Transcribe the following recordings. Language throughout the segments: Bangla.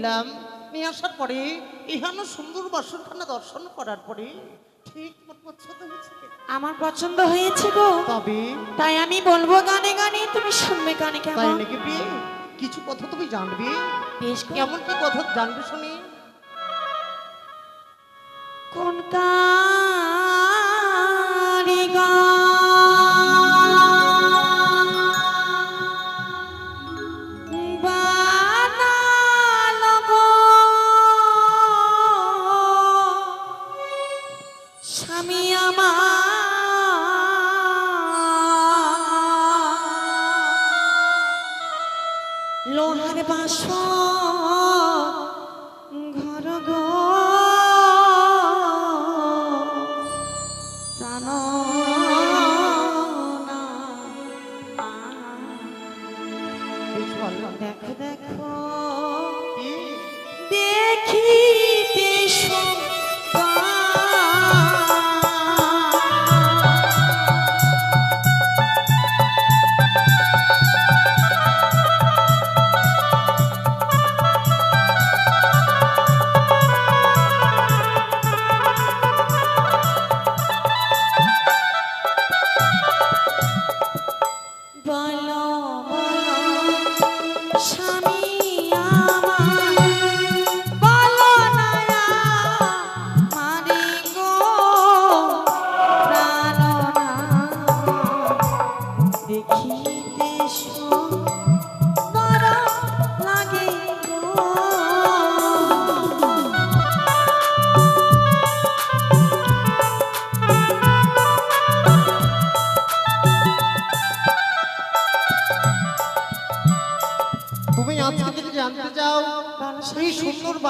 নিলাম নিয়ে আসার পরে ইহানো সুন্দর বাসনখানা দর্শন করার পরে ঠিক পছন্দ হয়েছে আমার পছন্দ হয়েছে গো। তবে? তাই আমি বলব গানে গানে তুমি শুনবে গানে তাই কেমন নাকি বিয়ে কিছু কথা তুমি জানবে? বেশ কেমন কি কথা জানবে শুনি? কোন কারিগর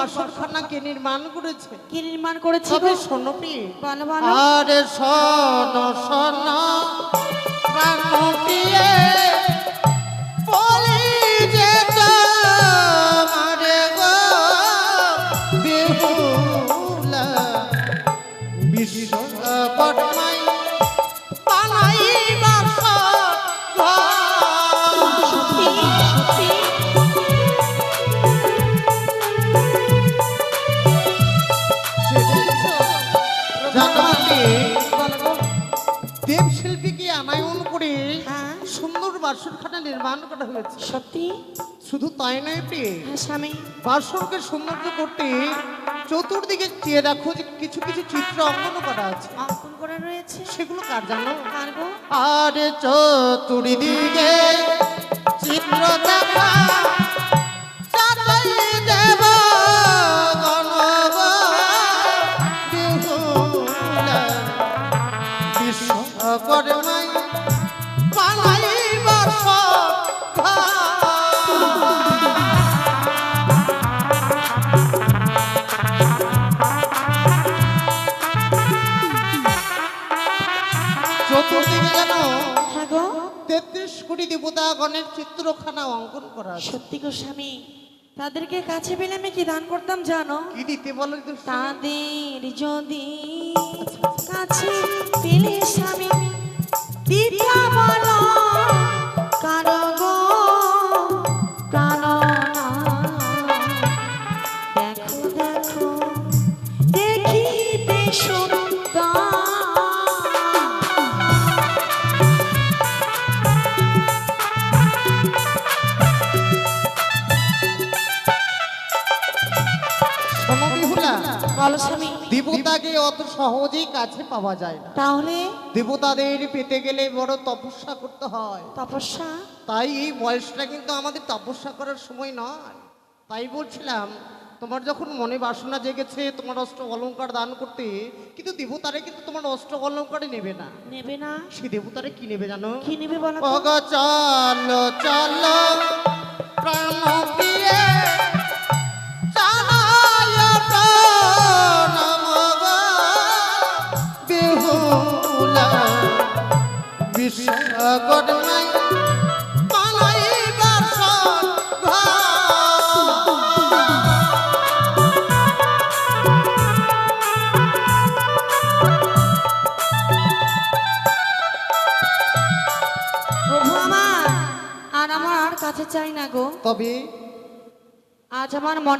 বাসনখানা কে নির্মাণ করেছে। কি নির্মাণ করেছে তবে? শোনো বলো বলো। আরে শোনো শোনো। প্রাণ দিয়ে বাসনখানা নির্মাণ করা হয়েছে। সত্যি? শুধু তাই নয় প্রিয়ে হ্যাঁ স্বামী। বাসনকে সৌন্দর্য করতে চতুর্দিকে চেয়ে দেখো যে কিছু কিছু চিত্র অঙ্কন করা আছে। অঙ্কন করা রয়েছে। সেগুলো কার জানো? আর চতুর্দিকে চিত্র দেখা দেবতা গণের চিত্রখানা অঙ্কন করা আছে সত্যি গো স্বামী তাদেরকে কাছে পেলে আমি কি দান করতাম জানো কি দিতে বলো তো শুনি? তাদের যদি কাছে পেলে স্বামী অত সহজেই কাছে পাওয়া যায় না। তাহলে? দেবতাদের পেতে গেলে বড় তপস্যা করতে হয়। তপস্যা? তাই এই বয়সটা কিন্তু আমাদের তপস্যা করার সময় নয়। তাই বলছিলাম তোমার যখন মনে বাসনা জেগেছে তোমার অস্ত্র অলংকার দান করতে কিন্তু দেবতারে কিন্তু তোমার অস্ত্র অলংকারে নেবে না। নেবে না? সে দেবতারে কি নেবে জানো? কি নেবে বলো চলো চলো প্রাণ প্রিয়ে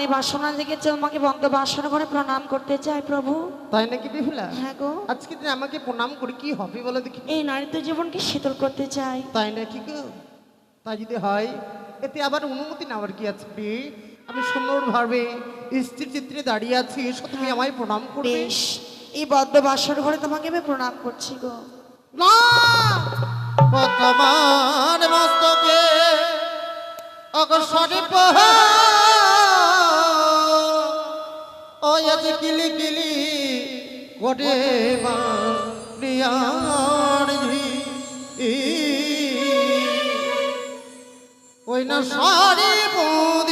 মনে বাসনা জেগেছে তোমাকে বন্ধ বাসনা করে প্রণাম করতে চাই প্রভু। তাই নাকি বিহুলা? হ্যাঁ গো। আজকে দিন আমাকে প্রণাম করে কি হবে বলে দেখি। এই নারীত্ব জীবনকে শীতল করতে চাই তাই নাকি গো? তাই যদি হয় এতে আবার অনুমতি নেওয়ার কি আছে? আমি সুন্দরভাবে স্থির চিত্রে দাঁড়িয়ে আছি তুমি আমায় প্রণাম করবে। এই বদ্ধ বাসর ঘরে তোমাকে আমি প্রণাম করছি গো। না! তোমার মস্তকে অগসরে আজ কিলি কিলি কোটে ওই না সারি বৌদি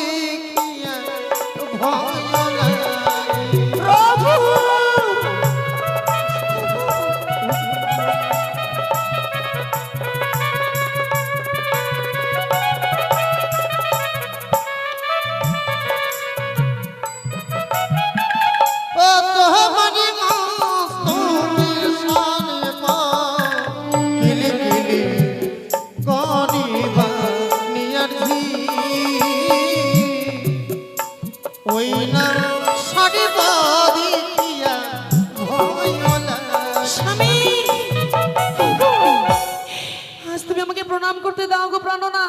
প্রণাম করতে দাও গো প্রাণনা।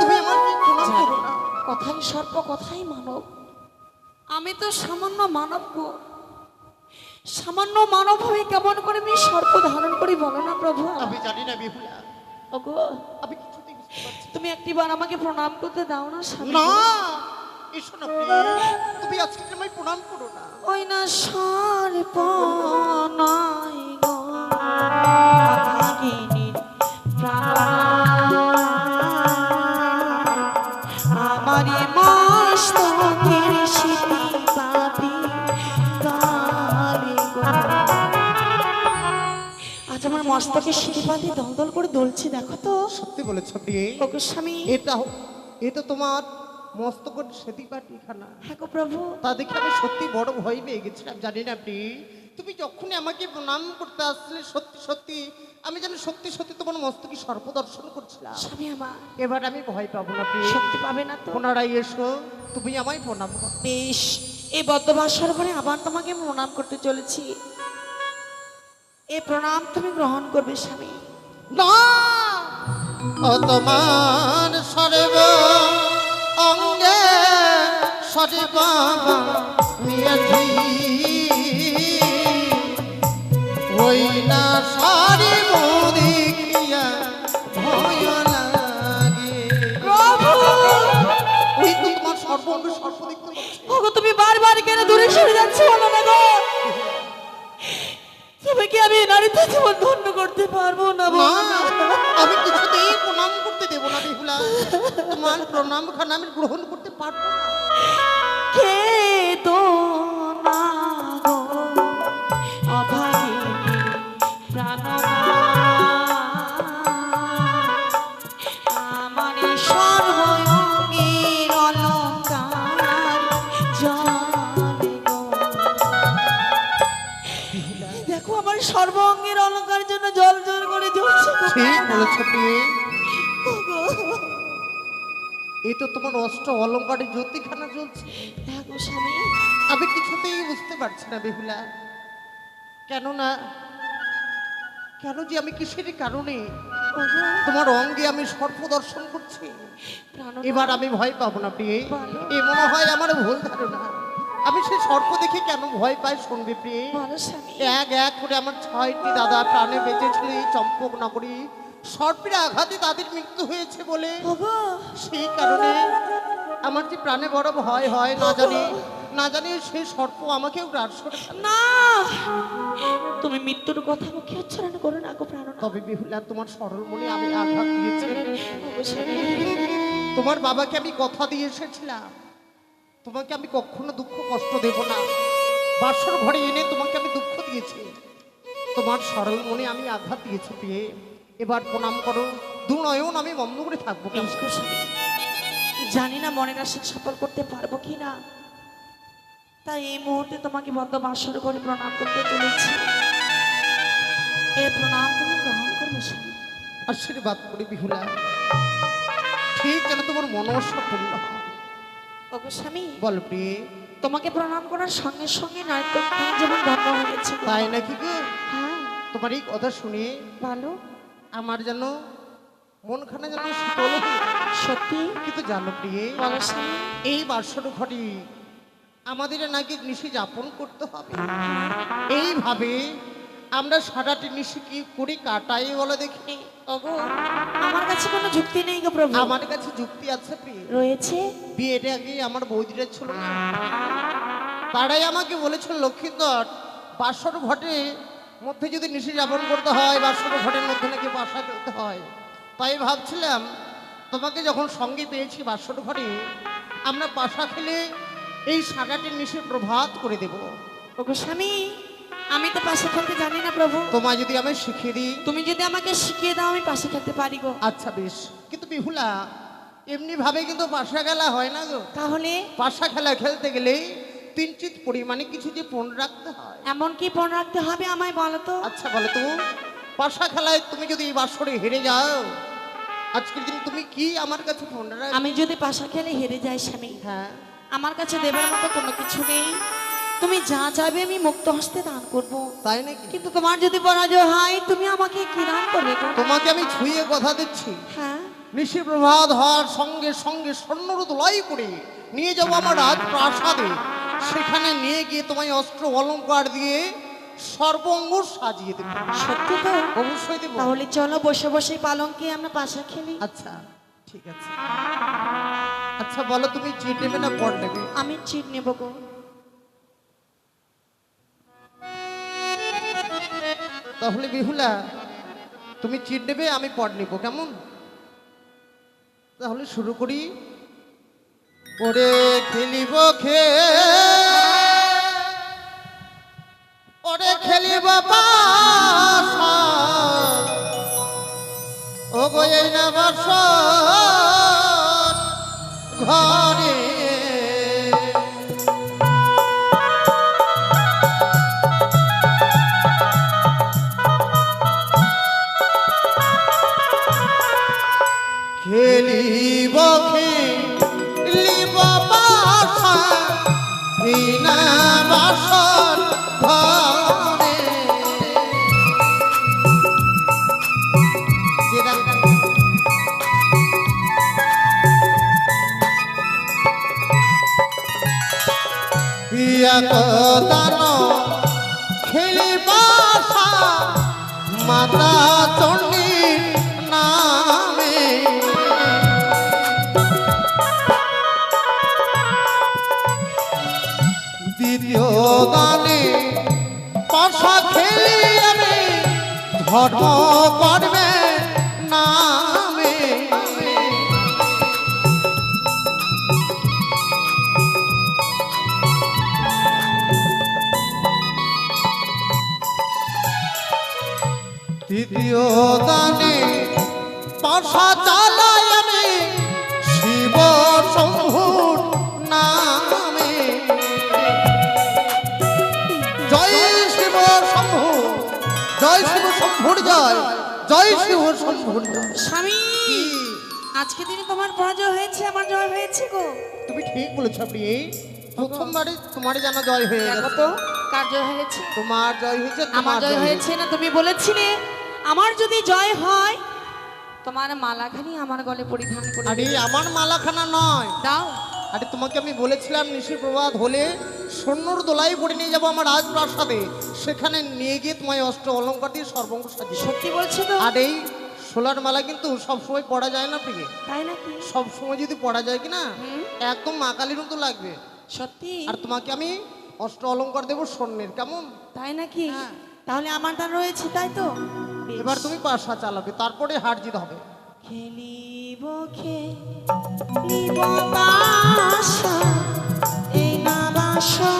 তুমি আমাকে প্রণাম করো না। কথাই সর্প কথাই মানব। আমি তো সামান্য মানব গো। সামান্য মানব হয়ে কেমন করে আমি সর্প ধারণ করি বলো না প্রভু? আমি জানি না বিহুলা। ওগো আমি তুমি একটিবার আমাকে প্রণাম করতে দাও না না এসো না তুমি আজকে আমায় প্রণাম করো না। ওই না সর্প নাই গো। ভাগিনীর প্রাণ। আমারি মস্তকের স্মৃতি পাপি আজ আমার মস্তকে স্মৃতিপাতি দলদল করে দলছে দেখো তো। সত্যি বলেছ প্রিয়ে ওগো স্বামী এটা এটা তোমার মস্তকর সেতি পাটিখানা। হ্যাঁ গো প্রভু। তা দেখে আমি সত্যি বড় ভয় পেয়ে গেছিলাম জানি না আপনি। তুমি যখনই আমাকে প্রণাম করতে আসলে সত্যি সত্যি আমি যেন সত্যি সত্যি তোমার মস্তকে সর্পদর্শন করছিলাম। স্বামী আমার। এবার আমি ভয় পাবো না প্রিয় শক্তি পাবে না তো। পুনরায় এসো তুমি আমায় প্রণাম করো। বেশ এই বদ্ধবাসর পরে আবার তোমাকে প্রণাম করতে চলেছি। এ প্রণাম তুমি গ্রহণ করবে স্বামী। না! ও তোমার সর্ব অঙ্গে সর্ব নিয়েছি ওই না সারি দেখতে পাচ্ছি ওগো তুমি বারবার কেন দূরে সরে যাচ্ছ? বলো না গো। তোমাকে আমি নারীতে জীবন ধন্য করতে পারব না মা আমি কিছুতেই প্রণাম করতে দেবো না বিহুলা। তোমার প্রণাম খানা আমি গ্রহণ করতে পারব না। কে তো বলেছ ওগো। এই তো তোমার অষ্ট অলঙ্কারে জ্যোতিখানা চলছে আমি কিছুতেই বুঝতে পারছি না বেহুলা। কেননা কেন যে আমি কিসের কারণে তোমার অঙ্গে আমি সর্প দর্শন করছি এবার আমি ভয় পাবো না প্রিয়ে। এ মনে হয় আমার ভুল ধারণা। আমি সেই সর্প দেখে কেন ভয় পাই শুনবে প্রিয়ে? এক এক করে আমার ছয়টি দাদা প্রাণে বেঁচেছিল এই চম্পক নগরী। সর্পের আঘাতে তাদের মৃত্যু হয়েছে বলে সেই কারণে আমার যে প্রাণে বড় ভয় হয় না জানি না জানি সেই সর্প আমাকেও গ্রাস করে না তুমি মৃত্যুর কথা মুখে উচ্চারণ করো না গো প্রাণনা তবে বিহুলা তোমার সরল মনে আমি আঘাত দিয়েছি। তোমার বাবাকে আমি কথা দিয়ে এসেছিলাম। তোমাকে আমি কখনো দুঃখ কষ্ট দেব না। বাসর ঘরে এনে তোমাকে আমি দুঃখ দিয়েছি। তোমার সরল মনে আমি আঘাত দিয়েছি পেয়ে এবার প্রণাম করো। দু নয়ন আমি বন্ধ করে থাকব জানি না মনের আশা সফল করতে পারব কি না তাই এই মুহূর্তে তোমাকে বদ্ধ বাসর করে প্রণাম করতে চলেছি। এই প্রণাম তুমি গ্রহণ করবে আশীর্বাদ করি বিহুলা। ঠিক যেন তোমার মনস্য পূর্ণ স্বামী বল প্রিয়ে। তোমাকে প্রণাম করার সঙ্গে সঙ্গে নয়তো যেমন ধন্য হয়েছে তাই নাকি গো? হ্যাঁ। তোমার এই কথা শুনে ভালো আমার যেন মনখানা যেন শীতল সত্যি? কিন্তু জানো প্রিয়ে এই বাসর ঘরে আমাদের নাকি নিশি যাপন করতে হবে। এইভাবে আমরা সারাটি নিশি কি করে কাটাই বলে দেখি। ওগো আমার কাছে কোনো যুক্তি নেই গো প্রভু। আমার কাছে যুক্তি আছে প্রিয়। রয়েছে? বিয়েটা আগে আমার বৌদিরা ছিল না। তারাই আমাকে বলেছিল লক্ষ্মীন্দর বাসর ঘটে মধ্যে যদি নিশি যাপন করতে হয় বাসর ঘটের মধ্যে নাকি বাসা করতে হয়? তাই ভাবছিলাম তোমাকে যখন সঙ্গে পেয়েছি বাসর ঘরে আমরা বাসা খেলে এই সারাটি নিশি প্রভাত করে দেব। ওগো স্বামী আমি তো পাশে খেলতে জানি না প্রভু। তোমায় যদি আমি শিখিয়ে দিই? তুমি যদি আমাকে শিখিয়ে দাও আমি পাশে খেলতে পারি গো। আচ্ছা বেশ। কিন্তু বিহুলা এমনি ভাবে কিন্তু পাশা খেলা হয় না গো। তাহলে? পাশা খেলা খেলতে গেলে কিঞ্চিত পরিমাণে কিছু যে পণ রাখতে হয়। এমন কি পণ রাখতে হবে আমায় বলো তো? আচ্ছা বলো তো। পাশা খেলায় তুমি যদি এই বাসরে হেরে যাও আজকের দিন তুমি কি আমার কাছে ফোন রাখ আমি যদি পাশা খেলে হেরে যাই স্বামী হ্যাঁ। আমার কাছে দেবার মতো কোনো কিছু নেই। তুমি যা চাইবে আমি মুক্ত হস্তে দান করব। তাই নাকি? কিন্তু তোমার যদি পরাজয় হয় তুমি আমাকে কি দান করবে তোমাকে আমি ছুঁয়ে কথা দিচ্ছি। হ্যাঁ। নিশি প্রভাত হওয়ার সঙ্গে সঙ্গে স্বর্ণরুত লয় করে নিয়ে যাব আমার রাজ প্রাসাদে সেখানে নিয়ে গিয়ে তোমায় অস্ত্র অলঙ্কার দিয়ে সর্বঙ্গ সাজিয়ে দেবো। সত্যি তো? অবশ্যই দেবো। তাহলে চলো বসে বসে পালঙ্কে আমরা পাশা খেলি। আচ্ছা ঠিক আছে। আচ্ছা বলো তুমি চিট নেবে না পট নেবে? আমি চিট নেব গো। তাহলে বিহুলা তুমি চিট নেবে আমি পট নেব কেমন? তাহলে শুরু করি। ওরে খেলিব খে ওরে খেলিব। ও গো না বর্ষ ঘরে বিয়া দান খেলিবাসা মাতা চণ্ডীর নামে। দ্বিতীয় পাশা খেলি আমি ধর্ম করবে তৃতীয় দানে পাশা চালাই আমি শিব শম্ভুর নামে। জয় শিব শম্ভু জয় শিব শম্ভুর জয় জয় শিব শম্ভুর জয়। স্বামী? আজকে দিনে তোমার পরাজয় হয়েছে আমার জয় হয়েছে গো। তুমি ঠিক বলেছ প্রিয়ে প্রথমবারে তোমার যেন জয় হয়ে গেছে। তো কার জয় হয়েছে? তোমার জয় হয়েছে আমার জয় হয়েছে না তুমি বলেছিলে। আমার যদি জয় হয় তোমার মালাখানি আমার গলে পরিধান করে আরে আমার মালাখানা নয়। দাও। আরে তোমাকে আমি বলেছিলাম নিশি প্রভাত হলে সৈন্যর দোলাই পরে নিয়ে যাব আমার রাজপ্রাসাদে। সেখানে নিয়ে গিয়ে তোমায় অস্ত্র অলঙ্কার দিয়ে সর্বঙ্গ সাজিয়ে সত্যি বলছো তো? আর এই সোলার মালা কিন্তু সবসময় পড়া যায় না প্রিয়ে। তাই নাকি? সব সময় যদি পড়া যায় কিনা হুম। একদম মা কালীর মতো লাগবে। সত্যি? আর তোমাকে আমি অস্ত্র অলঙ্কার দেবো স্বর্ণের কেমন? তাই নাকি? হ্যাঁ। তাহলে আমার দান রয়েছে তাই তো। এবার তুমি পাশা চালাবে তারপরে হার জিত হবে। খেলিব খেলিব বাসা এই না বাসা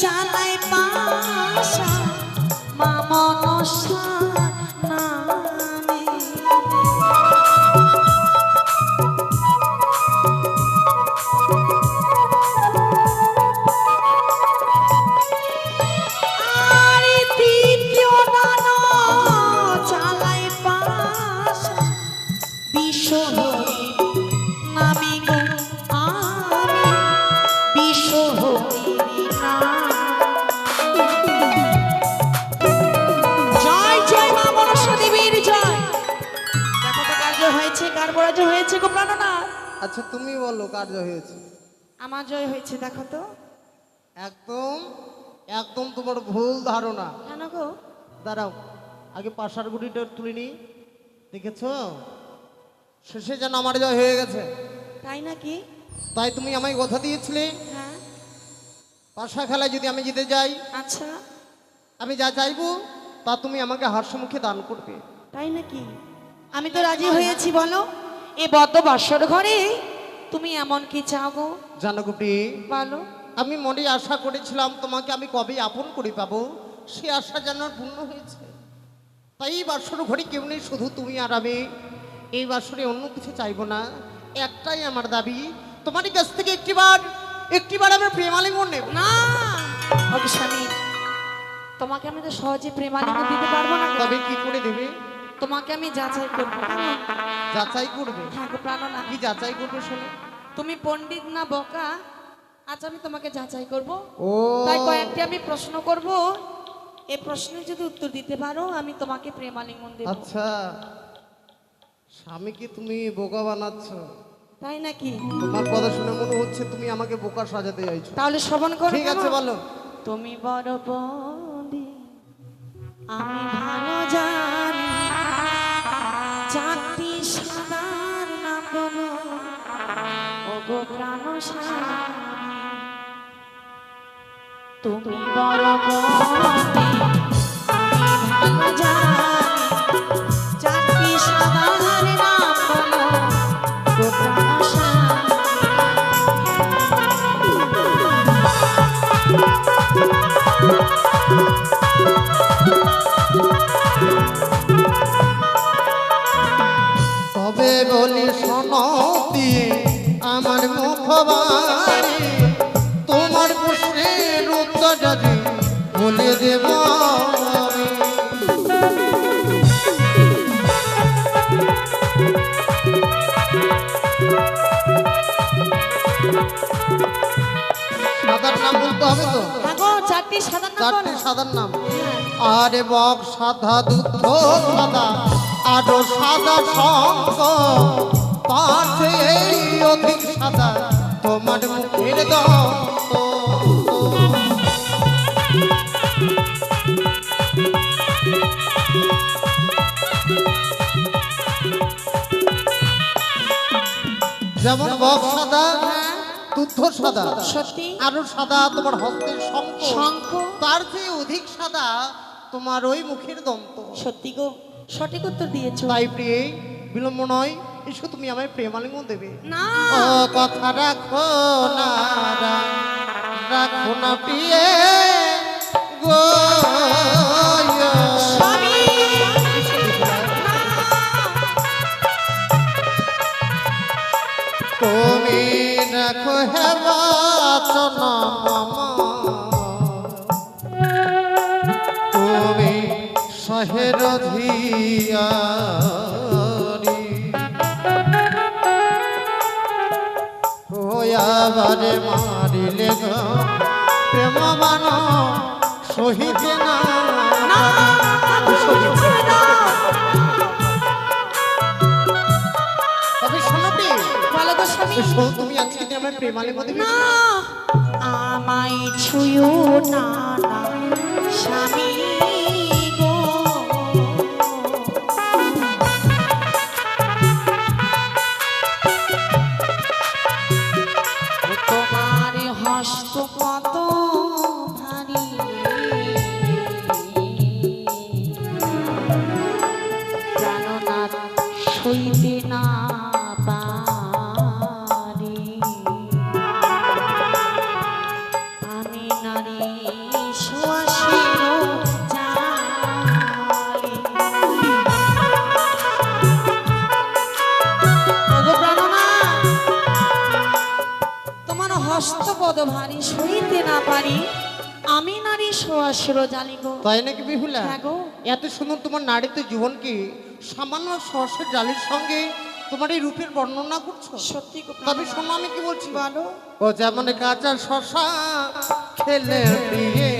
চালায় পাশা কার্য হয়েছে। আমার জয় হয়েছে দেখো তো। একদম একদম তোমার ভুল ধারণা। কেন গো? দাঁড়াও আগে পাশার গুড়িটা তুলে নি দেখেছ? শেষে যেন আমার জয় হয়ে গেছে। তাই নাকি? তাই তুমি আমায় কথা দিয়েছিলে। হ্যাঁ। পাশা খেলায় যদি আমি জিতে যাই আচ্ছা। আমি যা চাইব তা তুমি আমাকে হাস্যমুখে দান করবে। তাই নাকি? আমি তো রাজি হয়েছি বলো। এ বদ্ধ বাসর ঘরে তুমি এমন কি চাও গো? জানো গুটি বলো। আমি মনে আশা করেছিলাম তোমাকে আমি কবে আপন করে পাবো। সে আশা যেন পূর্ণ হয়েছে। তাই এই বাসর ঘরে কেউ নেই শুধু তুমি আর আমি। এই বাসরে অন্য কিছু চাইব না। একটাই আমার দাবি তোমার কাছ থেকে একটিবার একটিবার আমার প্রেমালিঙ্গন নেব। না স্বামী তোমাকে আমি তো সহজে প্রেমালিঙ্গ দিতে পারব না। তবে কি করে দেবে? তোমাকে আমি যাচাই করব। যাচাই করবে? হ্যাঁ গো প্রাণনা কি যাচাই করবে শুনে? তুমি পণ্ডিত না বোকা? আজ আমি তোমাকে যাচাই করব। ও। তাই কয়েকটি আমি প্রশ্ন করব। এই প্রশ্নের যদি উত্তর দিতে পারো আমি তোমাকে প্রেমালিঙ্গন দেব। আচ্ছা। স্বামীকে তুমি বোকা বানাচ্ছ। তাই নাকি? তোমার কথা শুনে মনে হচ্ছে তুমি আমাকে বোকা সাজাতে চাইছো। তাহলে শ্রবণ করো ঠিক আছে বলো। তুমি বড় বন্দি আমি ভালো জানি। ও প্রাণ। তুমি বড় চারটি সাদার নাম গো প্রাণ স্বামী। তবে তোমার প্রশ্নের উত্তর যদি বলে দেব সাদার নাম বলতে হবে তো? চারটি নাম চারটি সাদার নাম। আরে বক সাদা দুধ সাদা আরও সাদা শঙ্খ পাশে অধিক সাদা। তোমার মুখের দন্ত যেমন বক সাদা দুধ সাদা সত্যি? আরও সাদা তোমার হস্তের শঙ্খ। শঙ্খ? তার চেয়ে অধিক সাদা তোমার ওই মুখের দন্ত। সত্যি গো সঠিক উত্তর দিয়েছ। তাই প্রিয়ে বিলম্ব নয়। এসো তুমি আমায় প্রেমালিঙ্গ দেবে। না। ও কথা রাখো না রাখো না প্রিয়ে গো তুমি রাখো হেবা চনা তুমি সহের ধিয়ারি আবারে মারিলে গো প্রেম মান সহিতে না। তুমি আজকে আমার না আমায় ছুঁয়ো না স্বামী। তাই নাকি বিহুলা? হ্যাঁ এত সুন্দর তোমার নারীতে জীবনকে সামান্য সর্ষের জালির সঙ্গে তোমার এই রূপের বর্ণনা করছ? সত্যি তবে। শোনো আমি কি বলছি? ভালো ও যেমন কাঁচা শশা খেলে প্রিয়ে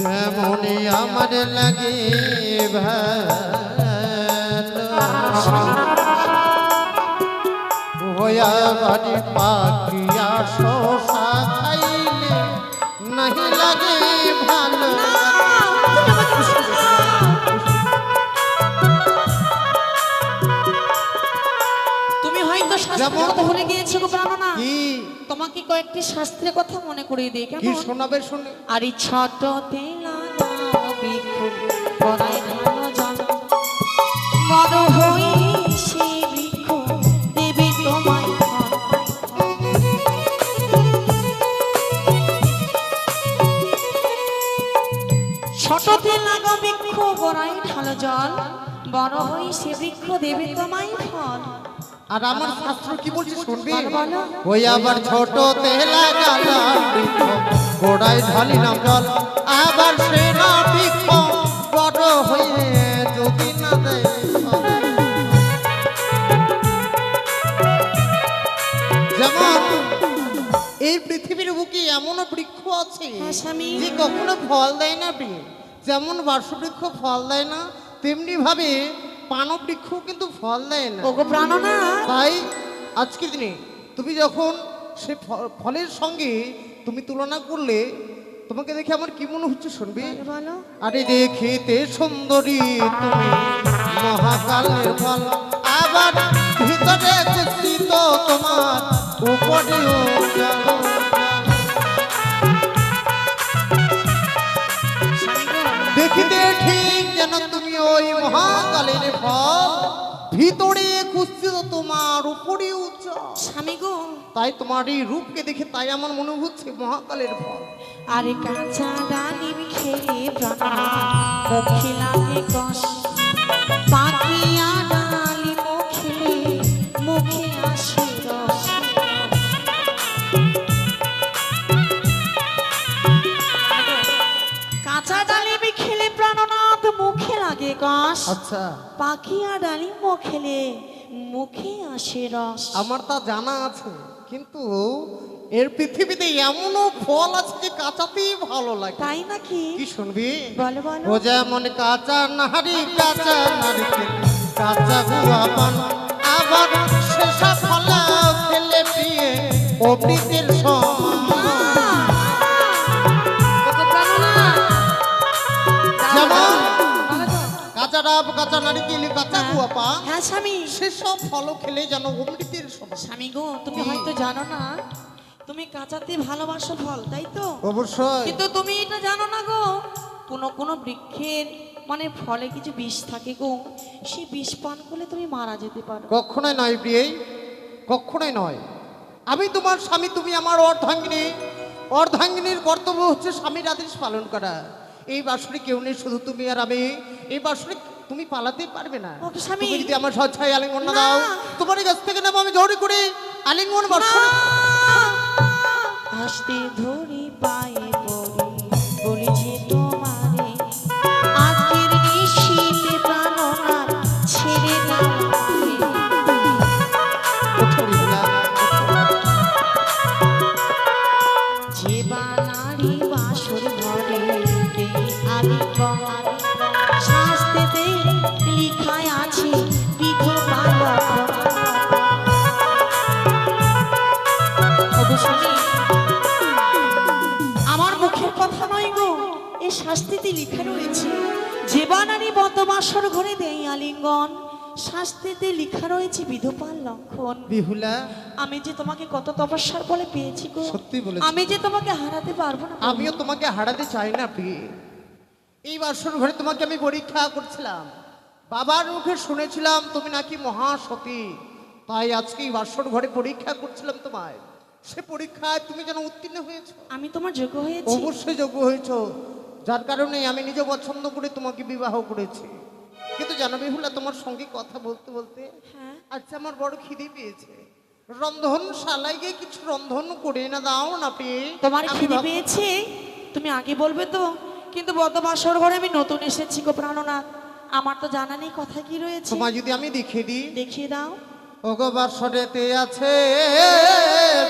যেমনই আমার লাগে ভালো হইয়া বাড়ি পাখিয়া শশা যেমন- ভুলে গিয়েছো গো প্রাণনা। কি? তোমাকে কয়েকটি শাস্ত্রের কথা মনে করিয়ে দিই কি কেমন? শোনাবে শুনে। আর এই ছোট তেলা ধানো জন। বড় হই সে বৃক্ষ দেবে তোমায়। ছোট তেলা বৃক্ষ পড়ায় ঢালো জল বড় হই সে বৃক্ষ দেবে তোমায় ফল। আর আমার শাস্ত্র কি বলছে শুনবি। ওই আবার ছোট তেলা গালা গোড়ায় ঢালি না জল আবার সে না বৃক্ষ বড় হয়ে যদি না দেয় যেমন এই পৃথিবীর বুকে এমন বৃক্ষ আছে হ্যাঁ, যে কখনো ফল দেয় না যেমন বার্ষবৃক্ষ ফল দেয় না তেমনি ভাবে পানব বৃক্ষ কিন্তু ফল দেয় না। ওগো প্রাণনা তাই আজকের দিনে তুমি যখন সে ফলের সঙ্গে তুমি তুলনা করলে তোমাকে দেখে আমার কি মনে হচ্ছে শুনবি? আরে দেখিতে সুন্দরী তুমি মহাকালের ফল। আবার ভিতরে কুচিত তোমার উপরেও জানো। দেখিতে ঠিক যেন তুমি ওই মহাকালের ফল। ভিতরে খুঁজছিল তোমার উপরে উচ্চ স্বামী গো। তাই তোমার এই রূপকে দেখে তাই আমার মনে হচ্ছে মহাকালের ফল। আরে কাঁচা ডালিম খেলে প্রাণ মুখে কষ আচ্ছা। পাখিয়া ডালিম খেলে মুখে আসে রস। আমার তা জানা আছে কিন্তু এর পৃথিবীতে এমনও ফল আছে যে কাঁচাতেই ভালো লাগে। তাই নাকি? কি শুনবি? বলো বলো। ও যেমন কাঁচা নাহারি কাঁচা নারকেল কাঁচা গুয়া পান আবার শেষা ফলা ফেলে পিয়ে অমৃতের সমান কাঁচা নারকেল কাঁচা গুয়া হ্যাঁ স্বামী। সেসব ফল খেলে যেন অমৃতের সমান। স্বামী গো তুমি হয়তো জানো না তুমি কাঁচাতে ভালোবাসো ফল তাই তো? অবশ্যই। কিন্তু তুমি এটা জানো না গো কোনো কোনো বৃক্ষের মানে ফলে কিছু বিষ থাকে গো সেই বিষ পান করলে তুমি মারা যেতে পারো। কখনোই নয় প্রিয়ে কখনোই নয়। আমি তোমার স্বামী তুমি আমার অর্ধাঙ্গিনী। অর্ধাঙ্গিনীর কর্তব্য হচ্ছে স্বামীর আদেশ পালন করা। এই বাসরে কেউ নেই শুধু তুমি আর আমি। এই বাসরে তুমি পালাতে পারবে না। তুমি যদি আমার সচ্ছায় আলিঙ্গন না। দাও তোমার কাছ থেকে নেব আমি জোরে করে আলিঙ্গন বর্ষণ আসতে ধরি পায়ে শাস্তিতে লিখা রয়েছে বিধবার লক্ষণ। বিহুলা আমি যে তোমাকে কত তপস্যার বলে পেয়েছি গো। সত্যি বলেছ। আমি যে তোমাকে হারাতে পারব না আমিও তোমাকে হারাতে চাই না প্রিয়ে। এই বাসর ঘরে তোমাকে আমি পরীক্ষা করছিলাম। বাবার মুখে শুনেছিলাম তুমি নাকি মহাসতী। তাই আজকে এই বাসর ঘরে পরীক্ষা করছিলাম তোমায়। সে পরীক্ষায় তুমি যেন উত্তীর্ণ হয়েছো। আমি তোমার যোগ্য হয়েছি। অবশ্যই যোগ্য হয়েছো। যার কারণে আমি নিজে পছন্দ করে তোমাকে বিবাহ করেছি। কিন্তু জানো বেহুলা তোমার সঙ্গে কথা বলতে বলতে হ্যাঁ। আচ্ছা আমার বড় খিদে পেয়েছে। রন্ধন শালায় গিয়ে কিছু রন্ধন করে না দাও না পেয়ে। তোমার খিদে পেয়েছে? তুমি আগে বলবে তো। কিন্তু বদ্ধ বাসর ঘরে আমি নতুন এসেছি গো প্রাণনাথ আমার তো জানা নেই কথা কি রয়েছে। তোমায় যদি আমি দেখিয়ে দিই। দেখিয়ে দাও। ওগো বাসরেতে আছে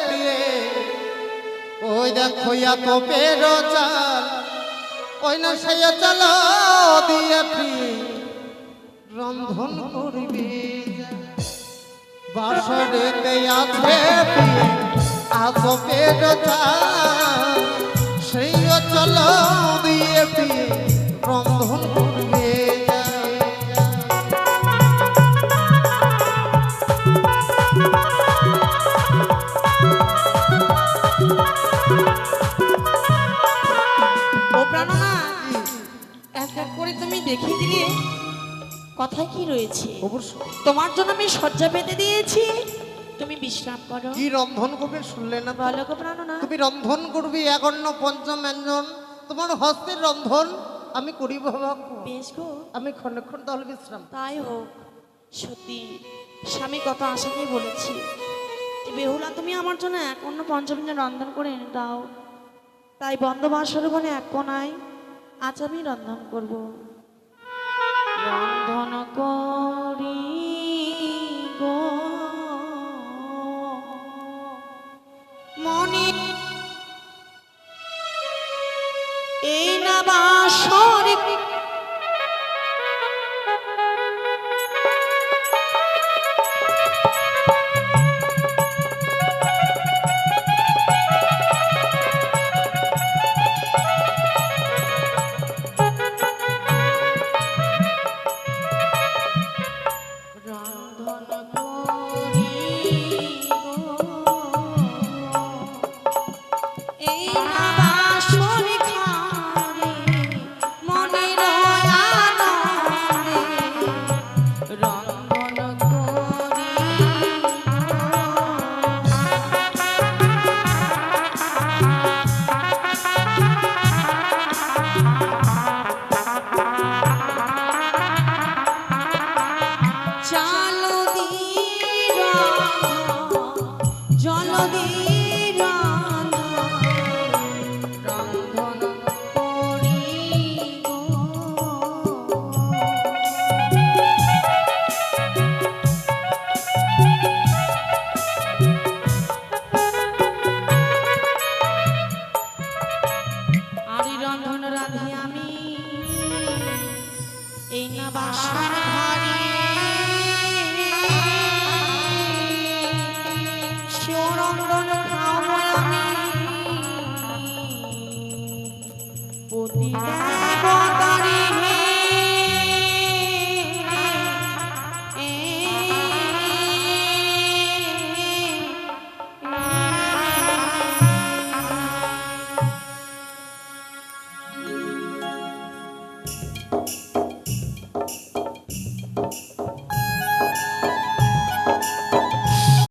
প্রিয়ে। ওই দেখো এত পেরো চাল। ওই না সেই চাল দিয়ে প্রিয়ে। রন্ধন করবে। বাসরেতে আছে সেই চাল দিয়ে কথা কি রয়েছে? তোমার জন্য আমি শয্যা পেতে দিয়েছি। তুমি বিশ্রাম করো। কি রন্ধন করবে শুনলে না তো? বলো গো প্রাণনাথ তুমি রন্ধন করবি একান্ন পঞ্চম ব্যঞ্জন তোমার হস্তের রন্ধন আমি করি বাবা বেশ গো। আমি ক্ষণক্ষণ তাহলে বিশ্রাম তাই হোক। সত্যি স্বামী কত আশাকেই বলেছি বেহুলা তুমি আমার জন্য এক অন্য পঞ্চমীন রন্ধন করে এনে দাও। তাই বন্ধবাসর ঘরে এক কোনায় আজ আমি রন্ধন করব। রন্ধন করি গো। মনে এই না বাসর